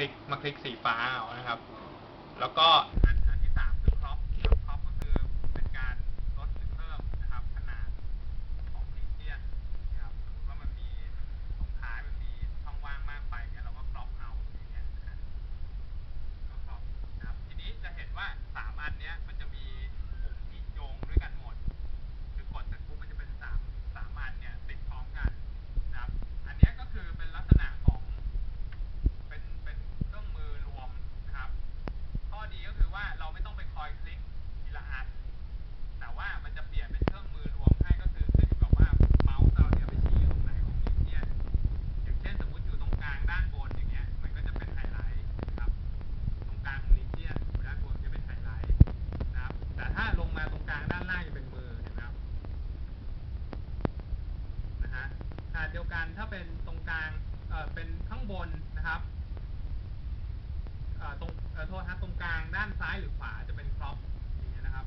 ลิกมาคลิกสีฟ้าเอานะครับ แล้วก็ ยวกันถ้าเป็นตรงกลางเอ่อเป็นข้างบนนะครับเอ่อตรงเอ่อโทษฮะตรงกลางด้านซ้ายหรือขวาจะเป็นครอปอย่างเงี้ยนะครับ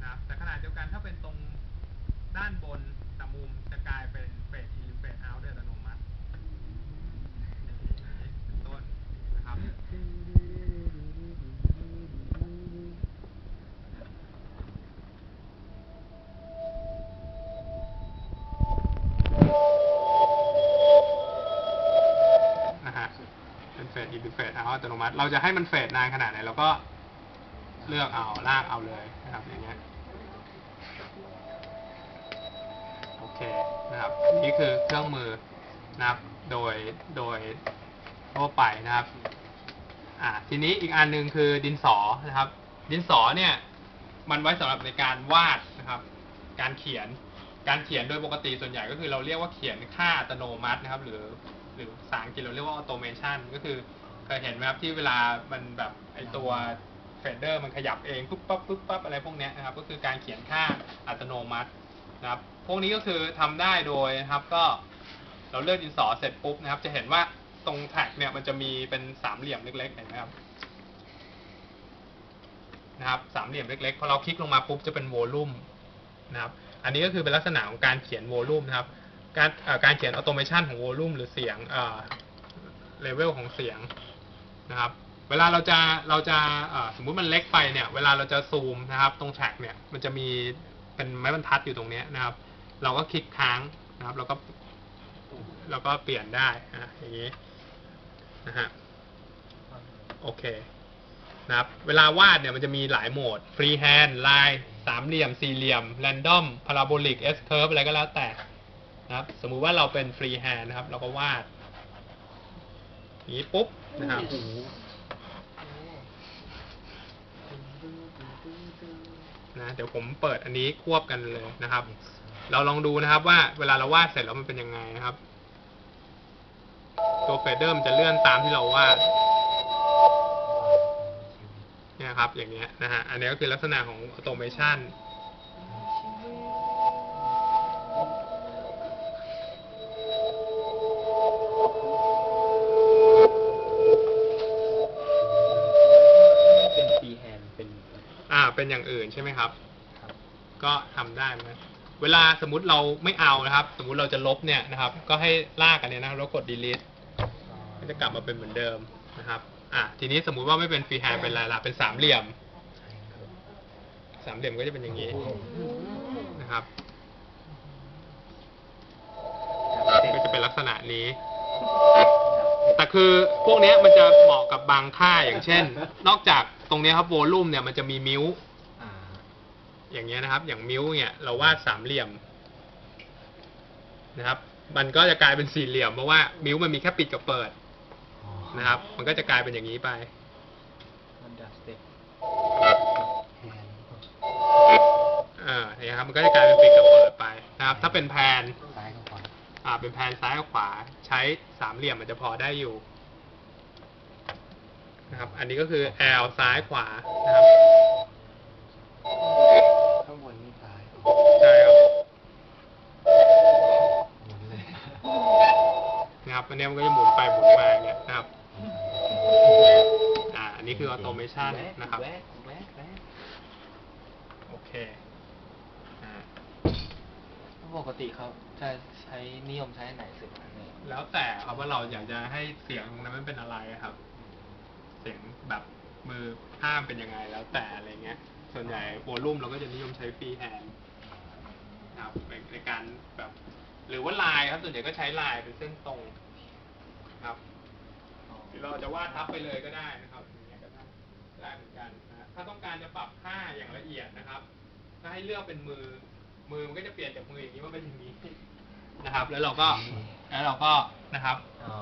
นะครับ แต่ขนาดเดียวกันถ้าเป็นตรงด้านบนแต่มุมจะกลายเป็นเฟดอินหรือเฟดเอาท์เดยอัตโน มัติ เราจะให้มันเฟดนานขนาดไหนเราก็เลือกเอาลากเอาเลยนะครับอย่างเงี้ยโอเคนะครับ นี่คือเครื่องมือนะครับ โดยโดยทั่วไปนะครับอ่าทีนี้อีกอันหนึ่งคือดินสอนะครับ ดินสอเนี่ย มันไว้สำหรับในการวาดนะครับ การเขียนการเขียนโดยปกติส่วนใหญ่ก็คือเราเรียกว่าเขียนค่าอัตโนมัตินะครับ หรือหรือภาษาอังกฤษเราเรียกว่า automation ก็คือ เคยเห็นไหมครับที่เวลามันแบบไอตัวเฟดเดอร์มันขยับเองปุ๊บปั๊บปุ๊บปั๊บอะไรพวกเนี้ยนะครับ ก็คือการเขียนค่าอัตโนมัตินะครับ พวกนี้ก็คือทำได้โดยนะครับก็เราเลือกดินสอเสร็จปุ๊บนะครับ จะเห็นว่าตรงแท็กเนี่ยมันจะมีเป็นสามเหลี่ยมเล็กๆเห็นไหมครับนะครับสามเหลี่ยมเล็กๆพอเราคลิกลงมาปุ๊บจะเป็นโวลูมนะครับ อันนี้ก็คือเป็นลักษณะของการเขียนโวลูมนะครับ การเอ่อการเขียนออโตเมชันของโวลูมหรือเสียงเลเวลของเสียง นะครับ เวลาเราจะเราจะสมมุติมันเล็กไปเนี่ย เวลาเราจะซูมนะครับ ตรงแท็กเนี่ยมันจะมีเป็นไม้บรรทัดอยู่ตรงนี้นะครับ เราก็คลิกค้างนะครับแล้วก็แล้วก็เปลี่ยนได้นะอย่างนี้นะฮะโอเคนะครับ เวลาวาดเนี่ยมันจะมีหลายโหมดฟรีแฮนด์ไลน์สามเหลี่ยม สี่เหลี่ยมแรนดอมพาราโบลิกเอสเคิร์ฟอะไรก็แล้วแต่นะครับ สมมุติว่าเราเป็นฟรีแฮนด์นะครับ เราก็วาดอย่างนี้ปุ๊บ นะครับนะเดี๋ยวผมเปิดอันนี้ควบกันเลยนะครับ เราลองดูนะครับว่าเวลาเราวาดเสร็จแล้วมันเป็นยังไงนะครับ ตัวเฟดเดอร์มันจะเลื่อนตามที่เราวาดเนี่ยครับ อย่างเงี้ยนะฮะอันนี้ก็คือลักษณะของ automation เป็น นอย่างอื่นใช่ไหมครับครับก็ทำได้ไหมเวลาสมมุติเราไม่เอานะครับ สมมุติเราจะลบเนี่ยนะครับ ก็ให้ลากอันเนี้ยนะครับแล้วกด delete ก็จะกลับมาเป็นเหมือนเดิมนะครับ อะทีนี้สมมุติว่าไม่เป็นฟรีแฮนด์เป็นอะไรล่ะเป็นสามเหลี่ยม สามเหลี่ยมก็จะเป็นอย่างนี้นะครับก็จะเป็นลักษณะนี้ แต่คือพวกเนี้ยมันจะเหมาะกับบางค่ายอย่างเช่น นอกจากตรงเนี้ยครับโวลูมเนี่ยมันจะมีมิว อ่าอย่างเงี้ยนะครับ อย่างมิวเนี่ยเราวาดสามเหลี่ยมนะครับ มันก็จะกลายเป็นสี่เหลี่ยมเพราะว่ามิวมันมีแค่ปิดกับเปิดนะครับ มันก็จะกลายเป็นอย่างนี้ไปมันดับสเต็ปแฮนด์เออเนี่ยครับ มันก็จะกลายเป็นปิดกับเปิดไปนะครับ ถ้าเป็นแพนซ้ายกับขวาอ่า เป็นแพนซ้ายกับขวา ใช้สามเหลี่ยมมันจะพอได้อยู่นะครับ อันนี้ก็คือ L ซ้ายขวานะครับ นะครับอันเนี้ยมันก็จะหมุนไปหมุนมาอย่างเงี้ยนะครับอ่าอันนี้คือ automation นะครับแวะแวะแวะโอเคอ่าโอ้ปกติเขาจะใช้นิยมใช้อันไหนสุดครับเนี่ยแล้วแต่ครับว่าเราอยากจะให้เสียงตรงนั้นมันเป็นอะไรครับ เสียงแบบมือห้ามเป็นยังไงแล้วแต่อะไรเงี้ย ส่วนใหญ่โวลุ่มเราก็จะนิยมใช้ฟรีแฮนด์นะครับในในการแบบ หรือว่าลายครับส่วนใหญ่ก็ใช้ลายเป็นเส้นตรงครับหรือเราจะวาดทับไปเลยก็ได้นะครับอย่างเงี้ยก็ได้ได้เหมือนกันนะฮะถ้าต้องการจะปรับค่าอย่างละเอียดนะครับ ถ้าให้เลือกเป็นมือมือมันก็จะเปลี่ยนจากมืออย่างนี้มาเป็นอย่างนี้นะครับ แล้วเราก็แล้วเราก็นะครับอ๋อ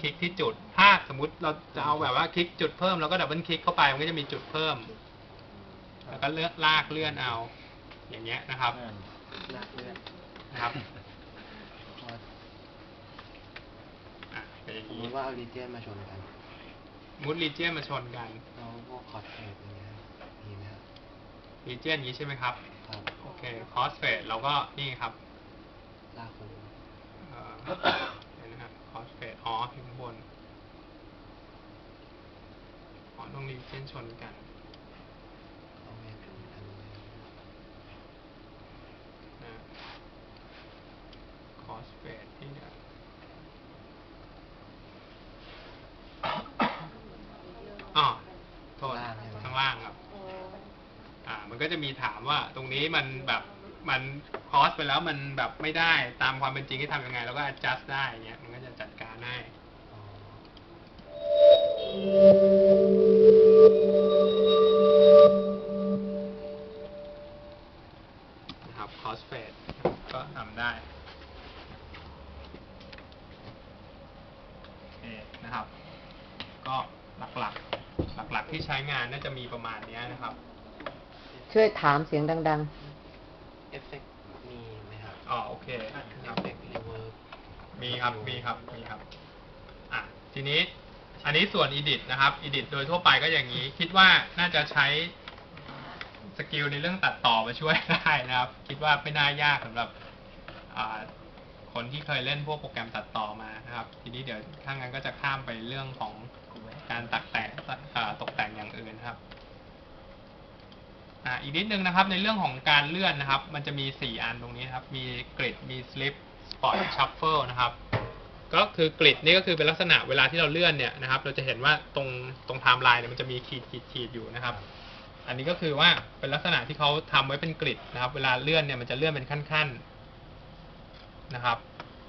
คลิกที่จุด ถ้าสมมติเราจะเอาแบบว่าคลิกจุดเพิ่มเราก็ดับเบิลคลิกเข้าไปมันก็จะมีจุดเพิ่ม แล้วก็เลือกลากเลื่อนเอา อย่างเงี้ยนะครับอ่าลากเลื่อนนะครับ พอ อะเป็นอย่างสมมนี้ติว่าเอาลิเจียนมาชนกันมูดรีเจียนมาชนกันแล้วพวกคอร์ดเทปอย่างเงี้ยมีไหมครับรีเจียนอย่างนี้ใช่ไหมครับ ครับโอเคคอสเฟดเราก็นี่ครับลากคนเอ่อเดี๋ยวนะครับคอสเฟดอ๋ออยู่ข้างบนอ๋อต้องรีเจียนชนกัน เอาเวทชนกันเลย นะคอสเฟดที่เนี่ย อ๋อโทษข้างล่างครับอ่า มันก็จะมีถามว่าตรงนี้มันแบบมันคอสไปแล้วมันแบบไม่ได้ตามความเป็นจริงที่ทำยังไง แล้วก็ adjust ได้เงี้ยมัน ช่วยถามเสียงดัง เอฟเฟกต์มีไหมครับอ๋อโอเคเอนะครัฟบเฟกต์รีเวิร์บมีครับมีครับมีครับอะทีนี้อันนี้ส่วน edit นะครับ edit โดยทั่วไปก็อย่างนี้ คิดว่าน่าจะใช้สกิลในเรื่องตัดต่อมาช่วย ได้นะครับ คิดว่าไม่น่ายากสำหรับอ่าคนที่เคยเล่นพวกโปรแกรมตัดต่อมานะครับ ทีนี้เดี๋ยวถ้างั้นก็จะข้ามไปเรื่องของการตัดแต่งอ่าตกแต่งอย่างอื่นนะครับ อ่าอีกนิดนึงนะครับในเรื่องของการเลื่อนนะครับ มันจะมี 4 อันตรงนี้นะครับมีกริดมีสลิปสปอตชัฟเฟิลนะครับ ก็คือกริดนี่ก็คือเป็นลักษณะเวลาที่เราเลื่อนเนี่ยนะครับ เราจะเห็นว่าตรงตรงไทม์ไลน์เนี่ยมันจะมีขีดขีดขีดอยู่นะครับ อันนี้ก็คือว่าเป็นลักษณะที่เขาทำไว้เป็นกริดนะครับ เวลาเลื่อนเนี่ยมันจะเลื่อนเป็นขั้นๆนะครับ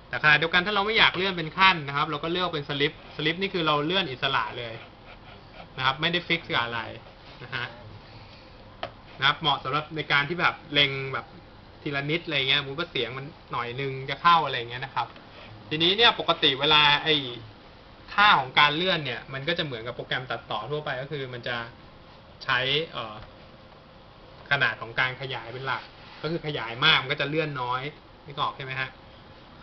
แต่ขณะเดียวกันถ้าเราไม่อยากเลื่อนเป็นขั้นนะครับ เราก็เลือกเป็นสลิปสลิปนี่คือเราเลื่อนอิสระเลยนะครับ ไม่ได้ฟิกกับอะไรนะฮะ นะครับ เหมาะสำหรับในการที่แบบเล็งแบบทีละนิดอะไรเงี้ยมุติว่าเสียงมันหน่อยนึงจะเข้าอะไรเงี้ยนะครับ ทีนี้เนี่ยปกติเวลาไอ้ค่าของการเลื่อนเนี่ย มันก็จะเหมือนกับโปรแกรมตัดต่อทั่วไปก็คือ มันจะใช้เอ่อขนาดของการขยายเป็นหลัก ก็คือขยายมากมันก็จะเลื่อนน้อยไม่ก็ออกใช่ไหมฮะ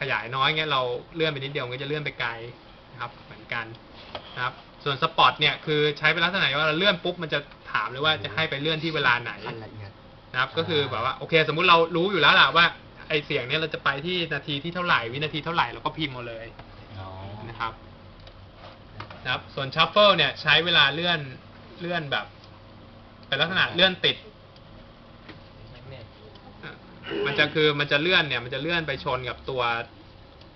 ขยายน้อยเงี้ยเราเลื่อนไปนิดเดียวมันก็จะเลื่อนไปไกลนะครับ เหมือนกันนะครับ ส่วนสปอตเนี่ยคือใช้เป็นลักษณะว่าเราเลื่อนปุ๊บมันจะ ถามเลยว่าจะให้ไปเลื่อนที่เวลาไหนขั้นละเอียดนะครับ ก็คือแบบว่าโอเค สมมุติเรารู้อยู่แล้วล่ะว่าไอเสียงเนี้ยเราจะไปที่นาทีที่เท่าไหร่วินาทีเท่าไหร่เราก็พิมพ์เอาเลยอ๋อนะครับนะครับ ส่วนชัฟเฟิลเนี่ยใช้เวลาเลื่อนเลื่อนแบบ เป็นลักษณะเลื่อนติดแมกเนตอะมันจะคือมันจะเลื่อนเนี่ย มันจะเลื่อนไปชนกับตัว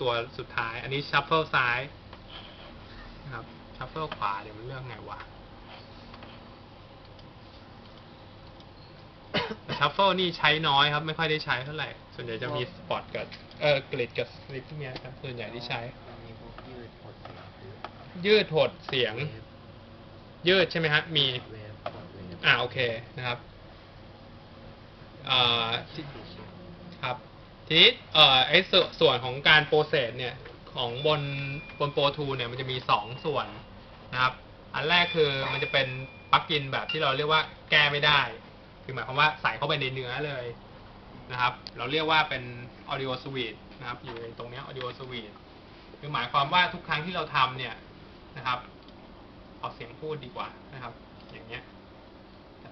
ตัวสุดท้าย อันนี้ชัฟเฟิลซ้ายนะครับชัฟเฟิลขวาเดี๋ยวมันเลือกไงวะ ชัฟเฟิลนี่ใช้น้อยครับ ไม่ค่อยได้ใช้เท่าไหร่ ส่วนใหญ่จะมีสปอตกับเออกริดกับสลิปเนี่ยครับส่วนใหญ่ที่ใช้มันมีพวกยืดหดเสียงหรือยืดหดเสียงเวฟยืดใช่ไหมฮะมีเวฟหดเวฟอ่าโอเคนะครับอ่าที่สีเขียวครับทีนี้เอ่อไอ้ส่วนส่วนของการโปรเซสเนี่ยของบนบนโปรทูเนี่ยมันจะมีสองส่วนนะครับ อันแรกคือมันจะเป็นปลั๊กอินแบบที่เราเรียกว่าแก้ไม่ได้ คือหมายความว่าใส่เข้าไปในเนื้อเลยนะครับ เราเรียกว่าเป็น audio suite นะครับ อยู่ในตรงนี้ audio suite คือหมายความว่าทุกครั้งที่เราทำเนี่ยนะครับเอาเสียงพูดดีกว่านะครับ อย่างเงี้ย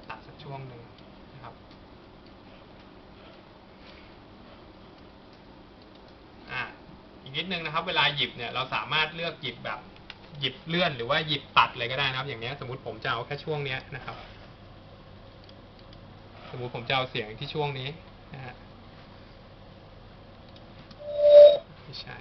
ตัดสักช่วงหนึ่งนะครับอ่าอีกนิดนึงนะครับ เวลาหยิบเนี่ยเราสามารถเลือกหยิบแบบหยิบเลื่อนหรือว่าหยิบตัดเลยก็ได้นะครับ อย่างเนี้ยสมมติผมจะเอาแค่ช่วงเนี้ยนะครับ มมติผมจะเอาเสียงที่ช่วงนี้นะฮะไม่ใช่